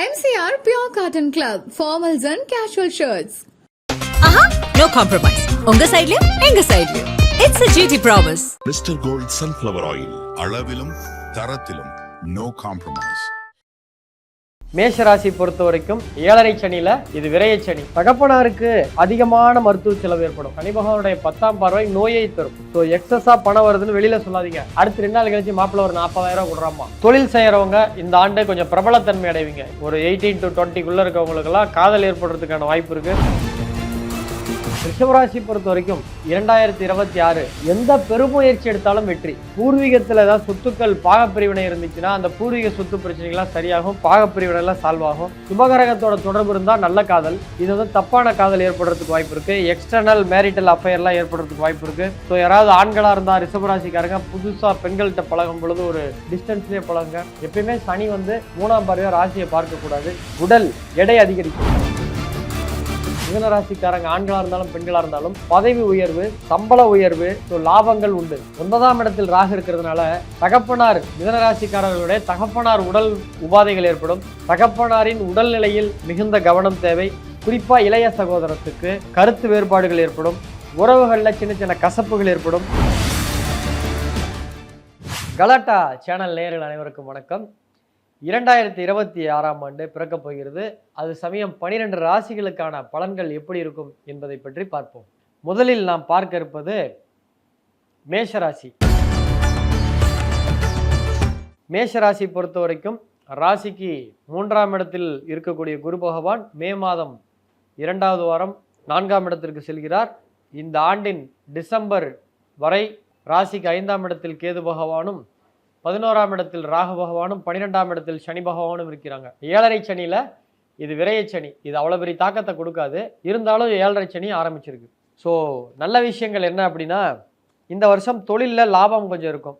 MCR Pure Cotton Club, formals and casual shirts. ஆஹா no compromise உங்க சைடுலயும் எங்க சைடுலயும் it's a GT promise mister gold sunflower oil அளவிலும் தரத்திலும் நோ காம்ப்ரமைஸ் மேஷராசி பொறுத்த வரைக்கும் ஏழரை சனியில இது விரைய சனி. தகப்பனாருக்கு அதிகமான மருத்துவ செலவு ஏற்படும். சனி பகவானுடைய பத்தாம் பார்வை நோயை தரும். ஸோ எக்ஸஸா பணம் வருதுன்னு வெளியில சொல்லாதீங்க. அடுத்து ரெண்டு நாள் கழிச்சு மாப்பிள்ள ஒரு நாற்பதாயிரம் கொடுறாமா. தொழில் செய்யறவங்க இந்த ஆண்டு கொஞ்சம் பிரபலத்தன்மை அடைவீங்க. ஒரு எயிட்டீன் டு டுவெண்ட்டிக்குள்ள இருக்கவங்களுக்கெல்லாம் காதல் ஏற்படுறதுக்கான வாய்ப்பு இருக்கு. ரிஷபராசி பொறுத்த வரைக்கும் இரண்டாயிரத்தி இருபத்தி ஆறு எந்த பெருமுயற்சி எடுத்தாலும் வெற்றி. பூர்வீகத்தில் ஏதாவது சொத்துக்கள் பாகப்பிரிவினை இருந்துச்சுன்னா அந்த பூர்வீக சொத்து பிரச்சனைகள்லாம் சரியாகும் பாகப்பிரிவினைலாம் சால்வ் ஆகும். சுபகரகத்தோட தொடர்பு இருந்தால் நல்ல காதல். இது வந்து தப்பான காதல் ஏற்படுறதுக்கு வாய்ப்பு இருக்கு. எக்ஸ்டர்னல் மேரிட்டல் அஃபேர்லாம் ஏற்படுறதுக்கு வாய்ப்பு இருக்கு. ஸோ யாராவது ஆண்களாக இருந்தால் ரிஷபராசிக்காரங்க புதுசாக பெண்கள்கிட்ட பழகும் பொழுது ஒரு டிஸ்டன்ஸ்லேயே பழகுங்க. எப்பயுமே சனி வந்து மூணாம் பார்வையாக ராசியை பார்க்கக்கூடாது. உடல் எடை அதிகரிக்கும். மிதனராசிக்காரங்க ஆண்களாக இருந்தாலும் பெண்களாக இருந்தாலும் பதவி உயர்வு சம்பள உயர்வு ஸோ லாபங்கள் உண்டு. ஒன்பதாம் இடத்தில் ராகு இருக்கிறதுனால தகப்பனார் மிதனராசிக்காரர்களுடைய தகப்பனார் உடல் உபாதைகள் ஏற்படும். தகப்பனாரின் உடல்நிலையில் மிகுந்த கவனம் தேவை. குறிப்பாக இளைய சகோதரத்துக்கு கருத்து வேறுபாடுகள் ஏற்படும். உறவுகளில் சின்ன சின்ன கசப்புகள் ஏற்படும். கலாட்டா சேனல் நேயர்கள் அனைவருக்கும் வணக்கம். இரண்டாயிரத்தி இருபத்தி ஆறாம் ஆண்டு பிறக்கப் போகிறது. அது சமயம் பனிரெண்டு ராசிகளுக்கான பலன்கள் எப்படி இருக்கும் என்பதை பற்றி பார்ப்போம். முதலில் நாம் பார்க்க இருப்பது மேஷராசி. மேஷராசி பொறுத்த வரைக்கும் ராசிக்கு மூன்றாம் இடத்தில் இருக்கக்கூடிய குரு பகவான் மே மாதம் இரண்டாவது வாரம் நான்காம் இடத்திற்கு செல்கிறார். இந்த ஆண்டின் டிசம்பர் வரை ராசிக்கு ஐந்தாம் இடத்தில் கேது பகவானும் பதினோராம் இடத்தில் ராகு பகவானும் பன்னிரெண்டாம் இடத்தில் சனி பகவானும் இருக்கிறாங்க. ஏழரை சனியில் இது விரைய சனி. இது அவ்வளோ பெரிய தாக்கத்தை கொடுக்காது. இருந்தாலும் ஏழரை சனி ஆரம்பிச்சிருக்கு. ஸோ நல்ல விஷயங்கள் என்ன அப்படின்னா இந்த வருஷம் தொழிலில் லாபம் கொஞ்சம் இருக்கும்.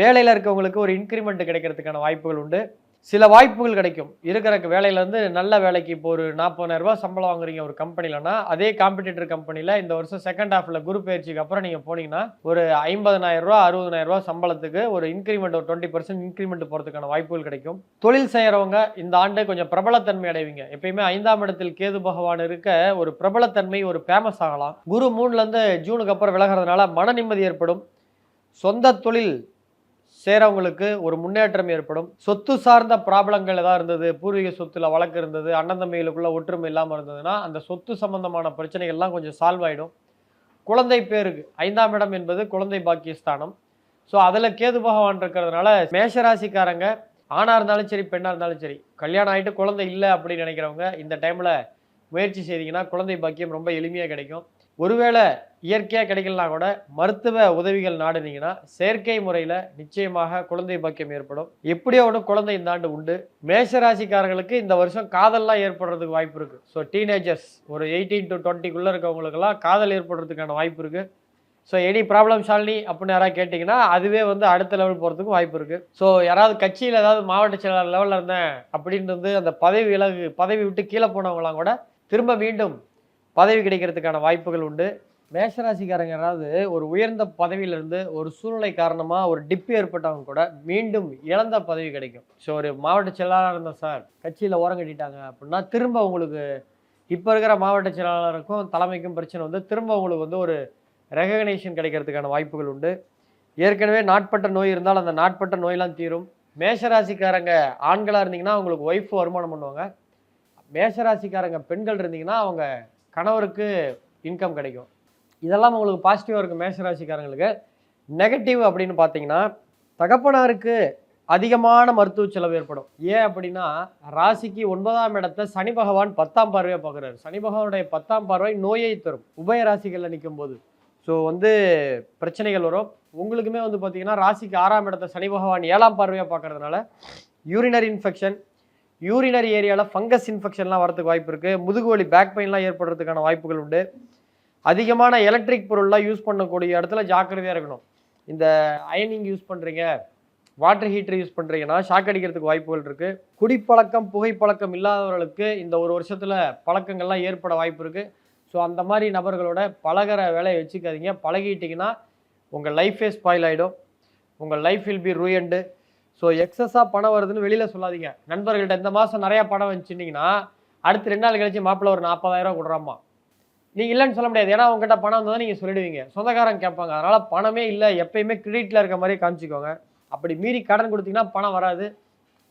வேலையில் இருக்கவங்களுக்கு ஒரு இன்க்ரிமெண்ட் கிடைக்கிறதுக்கான வாய்ப்புகள் உண்டு. சில வாய்ப்புகள் கிடைக்கும். இருக்கிற வேலையிலேருந்து நல்ல வேலைக்கு இப்போ ஒரு நாற்பதாயிரரூபா சம்பளம் வாங்குறீங்க ஒரு கம்பெனிலனா அதே காம்படிட்டர் கம்பெனியில் இந்த வருஷம் செகண்ட் ஹாஃபில் குரு பயிற்சிக்கு அப்புறம் நீங்கள் போனீங்கன்னா ஒரு ஐம்பதனாயிரம் ரூபா சம்பளத்துக்கு ஒரு இன்க்ரிமெண்ட் ஒரு டுவெண்ட்டி பர்சன்ட் இன்க்ரிமெண்ட் போகிறதுக்கான வாய்ப்புகள் கிடைக்கும். தொழில் செய்கிறவங்க இந்த ஆண்டு கொஞ்சம் பிரபலத்தன்மை அடைவீங்க. எப்பயுமே ஐந்தாம் இடத்தில் கேது பகவான் இருக்க ஒரு பிரபலத்தன்மை ஒரு ஃபேமஸ் ஆகலாம். குரு மூணுலேருந்து ஜூனுக்கு அப்புறம் விலகிறதுனால மன நிம்மதி ஏற்படும். சொந்த தொழில் சேரவங்களுக்கு ஒரு முன்னேற்றம் ஏற்படும். சொத்து சார்ந்த ப்ராப்ளங்கள் ஏதாவது இருந்தது பூர்வீக சொத்துல வழக்கு இருந்தது அண்ணன் தம்பிகளுக்குள்ள ஒற்றுமை இல்லாமல் இருந்ததுன்னா அந்த சொத்து சம்பந்தமான பிரச்சனைகள்லாம் கொஞ்சம் சால்வ் ஆகிடும் குழந்தை பேருக்கு ஐந்தாம் இடம் என்பது குழந்தை பாக்கியஸ்தானம். ஸோ அதில் கேது பகவான் இருக்கிறதுனால மேஷராசிக்காரங்க ஆணாக இருந்தாலும் சரி பெண்ணாக இருந்தாலும் சரி கல்யாணம் ஆகிட்டு குழந்தை இல்லை அப்படின்னு நினைக்கிறவங்க இந்த டைமில் முயற்சி செய்தீங்கன்னா குழந்தை பாக்கியம் ரொம்ப எளிமையாக கிடைக்கும். ஒருவேளை இயற்கையாக கிடைக்கலனா கூட மருத்துவ உதவிகள் நாடுனீங்கன்னா செயற்கை முறையில் நிச்சயமாக குழந்தை பாக்கியம் ஏற்படும். எப்படியோ ஒன்று குழந்தை இந்த ஆண்டு உண்டு. மேஷராசிக்காரர்களுக்கு இந்த வருஷம் காதல்லாம் ஏற்படுறதுக்கு வாய்ப்பு இருக்குது ஸோ டீனேஜர்ஸ் ஒரு எயிட்டீன் டு டுவெண்ட்டிக்குள்ளே இருக்கவங்களுக்கெல்லாம் காதல் ஏற்படுறதுக்கான வாய்ப்பு இருக்குது ஸோ எனி ப்ராப்ளம் ஷாலினி அப்படின்னு யாராவது கேட்டிங்கன்னா அதுவே வந்து அடுத்த லெவல் போகிறதுக்கும் வாய்ப்பு இருக்குது ஸோ யாராவது கட்சியில் ஏதாவது மாவட்ட செயலாளர் லெவலில் இருந்தேன் அப்படின்றது அந்த பதவி விலகு பதவி விட்டு கீழே போனவங்களாம் கூட திரும்ப மீண்டும் பதவி கிடைக்கிறதுக்கான வாய்ப்புகள் உண்டு. மேஷராசிக்காரங்க யாராவது ஒரு உயர்ந்த பதவியிலிருந்து ஒரு சூழ்நிலை காரணமாக ஒரு டிப்பு ஏற்பட்டவங்க கூட மீண்டும் இழந்த பதவி கிடைக்கும். ஸோ ஒரு மாவட்ட செயலாளராக இருந்தால் சார் கட்சியில் ஓரம் கட்டிட்டாங்க அப்படின்னா திரும்ப உங்களுக்கு இப்போ இருக்கிற மாவட்ட செயலாளருக்கும் தலைமைக்கும் பிரச்சனை வந்து திரும்ப உங்களுக்கு வந்து ஒரு ரெகக்னேஷன் கிடைக்கிறதுக்கான வாய்ப்புகள் உண்டு. ஏற்கனவே நாட்பட்ட நோய் இருந்தால் அந்த நாட்பட்ட நோயெல்லாம் தீரும். மேஷராசிக்காரங்க ஆண்களாக இருந்தீங்கன்னா அவங்களுக்கு ஒய்ஃப் வருமானம் பண்ணுவாங்க. மேஷராசிக்காரங்க பெண்கள் இருந்தீங்கன்னா அவங்க கணவருக்கு இன்கம் கிடைக்கும். இதெல்லாம் உங்களுக்கு பாசிட்டிவாக இருக்கும் மேஷராசிக்காரங்களுக்கு. நெகட்டிவ் அப்படின்னு பார்த்தீங்கன்னா தகப்பனாருக்கு அதிகமான மருத்துவ செலவு ஏற்படும். ஏன் அப்படின்னா ராசிக்கு ஒன்பதாம் இடத்த சனி பகவான் பத்தாம் பார்வையை பார்க்குறாரு. சனி பகவானுடைய பத்தாம் பார்வை நோயை தரும். உபய ராசிகளில் நிற்கும் போது ஸோ வந்து பிரச்சனைகள் வரும். உங்களுக்குமே வந்து பார்த்தீங்கன்னா ராசிக்கு ஆறாம் இடத்த சனி பகவான் ஏழாம் பார்வையாக பார்க்கறதுனால யூரினரி இன்ஃபெக்ஷன் யூரினரி ஏரியாவில் ஃபங்கஸ் இன்ஃபெக்ஷன்லாம் வரதுக்கு வாய்ப்பு இருக்குது முதுகு வலி பேக் பெயின்லாம் ஏற்படுறதுக்கான வாய்ப்புகள் உண்டு. அதிகமான எலக்ட்ரிக் பொருள்லாம் யூஸ் பண்ணக்கூடிய இடத்துல ஜாக்கிரதையாக இருக்கணும். இந்த அயனிங் யூஸ் பண்ணுறீங்க வாட்டர் ஹீட்டர் யூஸ் பண்ணுறீங்கன்னா ஷாக் அடிக்கிறதுக்கு வாய்ப்புகள் இருக்குது குடிப்பழக்கம் புகைப்பழக்கம் இல்லாதவர்களுக்கு இந்த ஒரு வருஷத்தில் பழக்கங்கள்லாம் ஏற்பட வாய்ப்பு இருக்குது ஸோ அந்த மாதிரி நபர்களோட பழகிற வேலையை வச்சுக்காதீங்க. பழகிட்டிங்கன்னா உங்கள் லைஃபே ஸ்பாயில் ஆகிடும் உங்கள் life will be ruined so எக்ஸஸாக பணம் வருதுன்னு வெளியில் சொல்லாதீங்க. நண்பர்கள்ட்ட இந்த மாதம் நிறையா பணம் வந்துச்சுட்டிங்கன்னா அடுத்து ரெண்டு நாள் கழிச்சு மாப்பிள்ளை ஒரு நாற்பதாயிரம் கொடுறாமா நீங்கள் இல்லைன்னு சொல்ல முடியாது. ஏன்னா உங்ககிட்ட பணம் வந்தால் நீங்கள் சொல்லிடுவீங்க. சொந்தக்காரங்க கேட்பாங்க. அதனால் பணமே இல்லை. எப்பயுமே கிரெடிட்டில் இருக்க மாதிரி காமிச்சிக்கோங்க. அப்படி மீறி கடன் கொடுத்தீங்கன்னா பணம் வராது.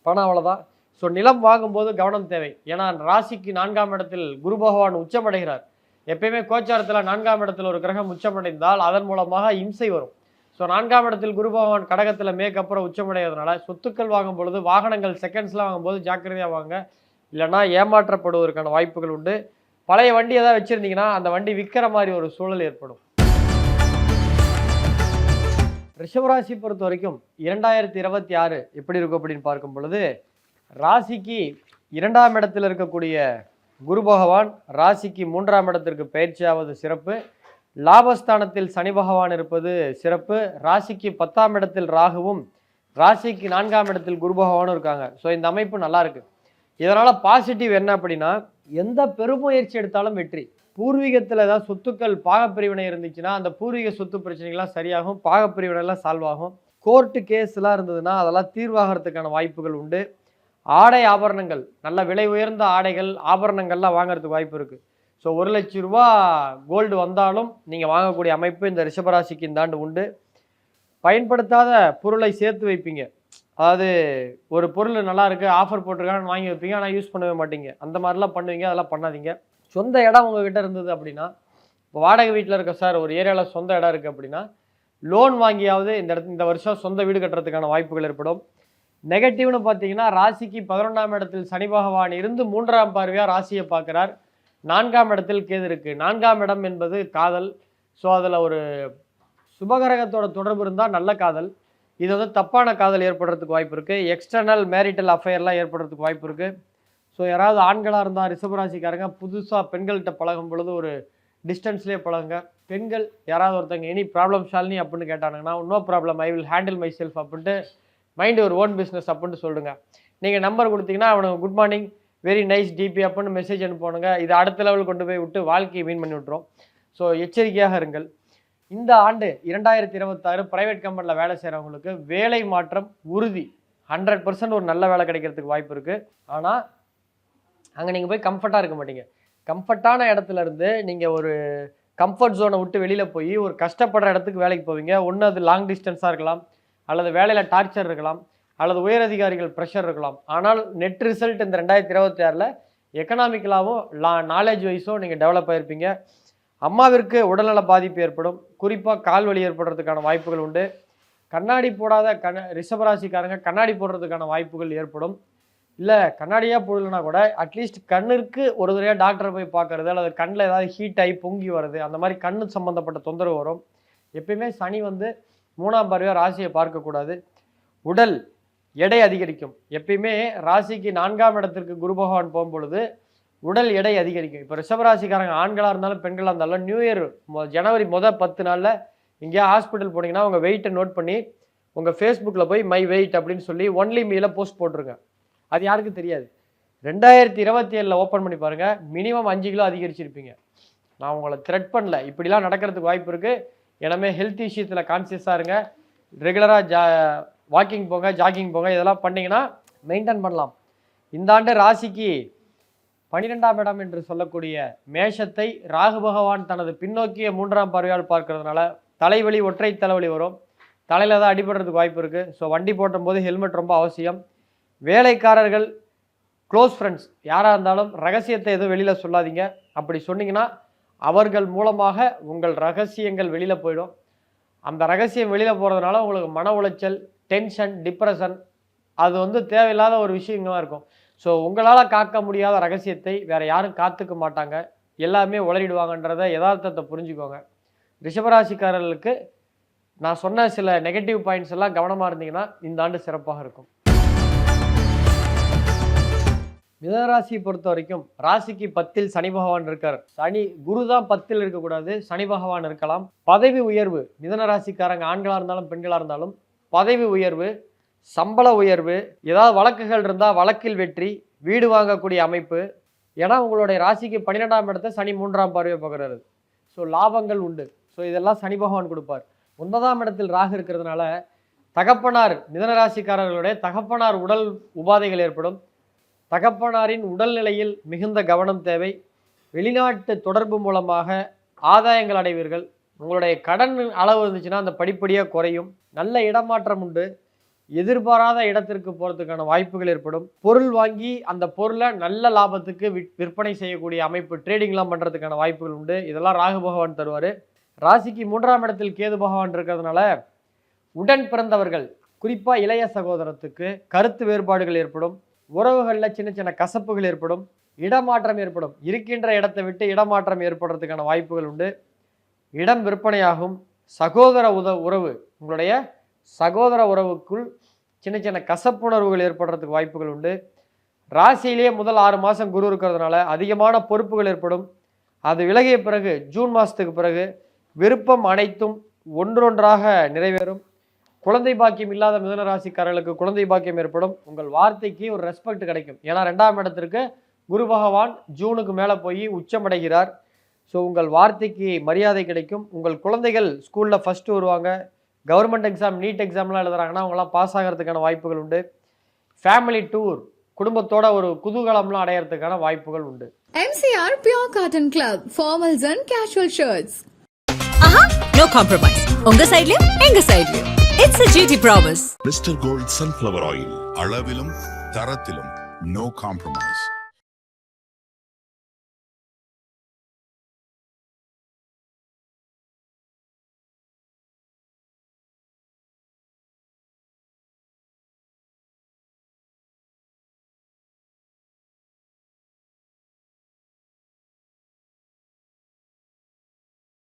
பணம் அவ்வளோதான் ஸோ நிலம் வாங்கும்போது கவனம் தேவை. ஏன்னா ராசிக்கு நான்காம் இடத்தில் குரு பகவான் உச்சமடைகிறார். எப்பயுமே கோச்சாரத்தில் நான்காம் இடத்தில் ஒரு கிரகம் உச்சமடைந்தால் அதன் மூலமாக இம்சை வரும். ஸோ நான்காம் இடத்தில் குரு பகவான் கடகத்தில் மேக்கப்புறம் உச்சமடைகிறதுனால சொத்துக்கள் வாங்கும் பொழுது வாகனங்கள் செகண்ட்ஸ்லாம் வாங்கும்போது ஜாக்கிரதையாக வாங்க. இல்லைன்னா ஏமாற்றப்படுவதற்கான வாய்ப்புகள் உண்டு. பழைய வண்டி ஏதாவது வச்சுருந்தீங்கன்னா அந்த வண்டி விற்கிற மாதிரி ஒரு சூழல் ஏற்படும். ரிஷபராசி பொறுத்த வரைக்கும் இரண்டாயிரத்தி இருபத்தி ஆறு எப்படி இருக்கும் அப்படின்னு பார்க்கும் பொழுது ராசிக்கு இரண்டாம் இடத்தில் இருக்கக்கூடிய குரு பகவான் ராசிக்கு மூன்றாம் இடத்திற்கு பயிற்சியாவது சிறப்பு. லாபஸ்தானத்தில் சனி பகவான் இருப்பது சிறப்பு. ராசிக்கு பத்தாம் இடத்தில் ராகுவும் ராசிக்கு நான்காம் இடத்தில் குரு பகவானும் இருக்காங்க. ஸோ இந்த அமைப்பு நல்லா இருக்கு. பாசிட்டிவ் என்ன அப்படின்னா எந்த பெருமுயற்சி எடுத்தாலும் வெற்றி. பூர்வீகத்தில் ஏதாவது சொத்துக்கள் பாகப்பிரிவினை இருந்துச்சுன்னா அந்த பூர்வீக சொத்து பிரச்சனைகள்லாம் சரியாகும் பாகப்பிரிவினைலாம் சால்வ் ஆகும். கோர்ட்டு கேஸ்லாம் இருந்ததுன்னா அதெல்லாம் தீர்வாகிறதுக்கான வாய்ப்புகள் உண்டு. ஆடை ஆபரணங்கள் நல்ல விலை உயர்ந்த ஆடைகள் ஆபரணங்கள்லாம் வாங்குறதுக்கு வாய்ப்பு இருக்குது ஸோ ஒரு லட்ச ரூபா கோல்டு வந்தாலும் நீங்கள் வாங்கக்கூடிய அமைப்பு இந்த ரிஷபராசிக்கு இந்த ஆண்டு உண்டு. பயன்படுத்தாத பொருளை சேர்த்து வைப்பீங்க. அதாவது ஒரு பொருள் நல்லா இருக்கு ஆஃபர் போட்டிருக்கான்னு வாங்கி வைப்பீங்க ஆனால் யூஸ் பண்ணவே மாட்டீங்க. அந்த மாதிரிலாம் பண்ணுவீங்க அதெல்லாம் பண்ணாதீங்க. சொந்த இடம் உங்ககிட்ட இருந்தது அப்படின்னா இப்போ வாடகை வீட்டில் இருக்க சார் ஒரு ஏரியாவில் சொந்த இடம் இருக்குது அப்படின்னா லோன் வாங்கியாவது இந்த இடத்து இந்த வருஷம் சொந்த வீடு கட்டுறதுக்கான வாய்ப்புகள் ஏற்படும். நெகட்டிவ்னு பார்த்தீங்கன்னா ராசிக்கு பதினொன்றாம் இடத்தில் சனி பகவான் இருந்து மூன்றாம் பார்வையாக ராசியை பார்க்குறார் நான்காம் இடத்தில் கேது இருக்குது நான்காம் இடம் என்பது காதல். ஸோ அதில் ஒரு சுபகரகத்தோட தொடர்பு இருந்தால் நல்ல காதல். இது வந்து தப்பான காதல் ஏற்படுறதுக்கு வாய்ப்பு இருக்குது எக்ஸ்டர்னல் மேரிட்டல் அஃபேர்லாம் ஏற்படுறதுக்கு வாய்ப்பு இருக்குது ஸோ யாராவது ஆண்களாக இருந்தால் ரிஷபராசிக்காரங்க புதுசாக பெண்கள்கிட்ட பழகும் பொழுது ஒரு டிஸ்டன்ஸ்லேயே பழகுங்க. பெண்கள் யாராவது ஒருத்தங்க எனி ப்ராப்ளம் ஷாலினி அப்படின்னு கேட்டாங்கன்னா no problem I will handle myself அப்படின்ட்டு மைண்டு ஒரு ஓன் பிஸ்னஸ் அப்படின்ட்டு சொல்லுங்க. நீங்கள் நம்பர் கொடுத்தீங்கன்னா அவனுக்கு good morning very nice DP அப்படின்னு மெசேஜ் அனுப்பணுங்க இது அடுத்த லெவல் கொண்டு போய் விட்டு வாழ்க்கையை மீன் பண்ணி விட்டுரும். ஸோ எச்சரிக்கையாக இருங்கள். இந்த ஆண்டு இரண்டாயிரத்தி இருபத்தாறு பிரைவேட் கம்பெனியில் வேலை செய்கிறவங்களுக்கு வேலை மாற்றம் உறுதி. ஹண்ட்ரட் பர்சன்ட் ஒரு நல்ல வேலை கிடைக்கிறதுக்கு வாய்ப்பு இருக்குது ஆனால் அங்கே நீங்கள் போய் கம்ஃபர்ட்டாக இருக்க மாட்டீங்க. கம்ஃபர்ட்டான இடத்துல இருந்து நீங்கள் ஒரு கம்ஃபர்ட் ஜோனை விட்டு வெளியில் போய் ஒரு கஷ்டப்படுற இடத்துக்கு வேலைக்கு போவீங்க. ஒன்று அது லாங் டிஸ்டன்ஸாக இருக்கலாம். அல்லது வேலையில் டார்ச்சர் இருக்கலாம். அல்லது உயரதிகாரிகள் ப்ரெஷர் இருக்கலாம். ஆனால் நெட் ரிசல்ட் இந்த ரெண்டாயிரத்தி இருபத்தி ஆறில் எக்கனாமிக்கலாகவும் லா நாலேஜ் வைஸும் நீங்கள் டெவலப் ஆகிருப்பீங்க அம்மாவிற்கு உடல்நல பாதிப்பு ஏற்படும். குறிப்பாக கால் வலி ஏற்படுறதுக்கான வாய்ப்புகள் உண்டு. கண்ணாடி போடாத கண்ண ரிஷபராசிக்காரங்க கண்ணாடி போடுறதுக்கான வாய்ப்புகள் ஏற்படும். இல்லை கண்ணாடியாக போடலனா கூட அட்லீஸ்ட் கண்ணிற்கு ஒரு தடவையாக டாக்டரை போய் பார்க்கறது அல்லது கண்ணில் ஏதாவது ஹீட் ஆகி பொங்கி வருது அந்த மாதிரி கண்ணு சம்மந்தப்பட்ட தொந்தரவு வரும். எப்பயுமே சனி வந்து மூணாம் பார்வையாக ராசியை பார்க்கக்கூடாது. உடல் எடை அதிகரிக்கும். எப்பயுமே ராசிக்கு நான்காம் இடத்திற்கு குரு பகவான் போகும்பொழுது உடல் எடை அதிகரிக்கும். இப்போ ரிஷபராசிக்காரங்க ஆண்களாக இருந்தாலும் பெண்களாக இருந்தாலும் நியூ இயர் ஜனவரி மொதல் பத்து நாளில் எங்கேயா ஹாஸ்பிட்டல் போனீங்கன்னா உங்கள் வெயிட்டை நோட் பண்ணி உங்கள் ஃபேஸ்புக்கில் போய் மை வெயிட் அப்படின்னு சொல்லி ஒன்லி மீல போஸ்ட் போட்டிருங்க. அது யாருக்கும் தெரியாது. ரெண்டாயிரத்தி இருபத்தி ஏழில் ஓப்பன் பண்ணி பாருங்கள் மினிமம் அஞ்சு கிலோ அதிகரிச்சிருப்பீங்க. நான் உங்களை த்ரெட் பண்ணல. இப்படிலாம் நடக்கிறதுக்கு வாய்ப்பு இருக்குது எனவே ஹெல்த் இஷ்யூத்தில் கான்சியஸாக இருங்க. ரெகுலராக ஜா வாக்கிங் போங்க ஜாகிங் போங்க இதெல்லாம் பண்ணிங்கன்னா மெயின்டைன் பண்ணலாம். இந்த ஆண்டு ராசிக்கு பனிரெண்டாம் இடம் என்று சொல்லக்கூடிய மேஷத்தை ராகு பகவான் தனது பின்னோக்கிய மூன்றாம் பார்வையால் பார்க்கறதுனால தலைவலி ஒற்றை தலைவலி வரும். தலையில் தான் அடிபடுறதுக்கு வாய்ப்பு இருக்குது ஸோ வண்டி போட்டும் போது ஹெல்மெட் ரொம்ப அவசியம். வேலைக்காரர்கள் க்ளோஸ் ஃப்ரெண்ட்ஸ் யாராக இருந்தாலும் ரகசியத்தை எதுவும் வெளியில் சொல்லாதீங்க. அப்படி சொன்னீங்கன்னா அவர்கள் மூலமாக உங்கள் ரகசியங்கள் வெளியில் போயிடும். அந்த ரகசியம் வெளியில் போகிறதுனால உங்களுக்கு மன உளைச்சல் டென்ஷன் டிப்ரெஷன் அது வந்து தேவையில்லாத ஒரு விஷயங்களாக இருக்கும். ஸோ உங்களால் காக்க முடியாத ரகசியத்தை வேறு யாரும் காத்துக்க மாட்டாங்க. எல்லாமே உளறிடுவாங்கன்றத யதார்த்தத்தை புரிஞ்சுக்கோங்க. ரிஷபராசிக்காரர்களுக்கு நான் சொன்ன சில நெகட்டிவ் பாயிண்ட்ஸ் எல்லாம் கவனமாக இருந்தீங்கன்னா இந்த ஆண்டு சிறப்பாக இருக்கும். மிதனராசியை பொறுத்த வரைக்கும் ராசிக்கு பத்தில் சனி பகவான் இருக்கார். சனி குரு தான் பத்தில் இருக்கக்கூடாது. சனி பகவான் இருக்கலாம். பதவி உயர்வு மிதன ராசிக்காரங்க ஆண்களாக இருந்தாலும் பெண்களாக இருந்தாலும் பதவி உயர்வு சம்பள உயர்வு ஏதாவது வழக்குகள் இருந்தால் வழக்கில் வெற்றி வீடு வாங்கக்கூடிய அமைப்பு. ஏன்னா உங்களுடைய ராசிக்கு பன்னிரெண்டாம் இடத்த சனி மூன்றாம் பார்வையை பார்க்குறாரு. ஸோ லாபங்கள் உண்டு. ஸோ இதெல்லாம் சனி பகவான் கொடுப்பார். ஒன்பதாம் இடத்தில் ராகு இருக்கிறதுனால தகப்பனார் மிதனராசிக்காரர்களுடைய தகப்பனார் உடல் உபாதைகள் ஏற்படும். தகப்பனாரின் உடல்நிலையில் மிகுந்த கவனம் தேவை. வெளிநாட்டு தொடர்பு மூலமாக ஆதாயங்கள் அடைவீர்கள். உங்களுடைய கடன் அளவு இருந்துச்சுன்னா அந்த படிப்படியாக குறையும். நல்ல இடமாற்றம் உண்டு. எதிர்பாராத இடத்திற்கு போகிறதுக்கான வாய்ப்புகள் ஏற்படும். பொருள் வாங்கி அந்த பொருளை நல்ல லாபத்துக்கு விற்- விற்பனை செய்யக்கூடிய அமைப்பு ட்ரேடிங்லாம் பண்ணுறதுக்கான வாய்ப்புகள் உண்டு. இதெல்லாம் ராகு பகவான் தருவார். ராசிக்கு மூன்றாம் இடத்தில் கேது பகவான் இருக்கிறதுனால உடன் பிறந்தவர்கள் குறிப்பாக இளைய சகோதரத்துக்கு கருத்து வேறுபாடுகள் ஏற்படும். உறவுகளில் சின்ன சின்ன கசப்புகள் ஏற்படும். இடமாற்றம் ஏற்படும். இருக்கின்ற இடத்தை விட்டு இடமாற்றம் ஏற்படுறதுக்கான வாய்ப்புகள் உண்டு. இடம் விற்பனையாகும். சகோதர உத உறவு உங்களுடைய சகோதர உறவுக்குள் சின்ன சின்ன கசப்புணர்வுகள் ஏற்படுறதுக்கு வாய்ப்புகள் உண்டு. ராசியிலேயே முதல் ஆறு மாதம் குரு இருக்கிறதுனால அதிகமான பொறுப்புகள் ஏற்படும். அது விலகிய பிறகு ஜூன் மாதத்துக்கு பிறகு விருப்பம் அனைத்தும் ஒன்றொன்றாக நிறைவேறும். குழந்தை பாக்கியம் இல்லாத மிதன ராசிக்காரர்களுக்கு குழந்தை பாக்கியம் ஏற்படும். உங்கள் வார்த்தைக்கு ஒரு ரெஸ்பெக்ட் கிடைக்கும். ஏன்னா ரெண்டாம் இடத்திற்கு குரு பகவான் ஜூனுக்கு மேலே போய் உச்சமடைகிறார். ஸோ உங்கள் வார்த்தைக்கு மரியாதை கிடைக்கும். உங்கள் குழந்தைகள் ஸ்கூலில் ஃபஸ்ட்டு வருவாங்க. கவர்மெண்ட் எக்ஸாம் நீட் எக்ஸாம்லாம் எழுதுறாங்கன்னா அவங்களாம் பாஸ் ஆகிறதுக்கான வாய்ப்புகள் உண்டு. ஃபேமிலி டூர் குடும்பத்தோட ஒரு குதூகலம்லாம் அடையிறதுக்கான வாய்ப்புகள் உண்டு. MCR Pure Cotton Club, formals and casual shirts. ஆஹா நோ காம்ப்ரமைஸ் உங்க சைடுலயும் எங்க சைடுலயும் it's a GT promise. Mister gold sunflower oil அளவிலும் தரத்திலும் நோ காம்ப்ரமைஸ்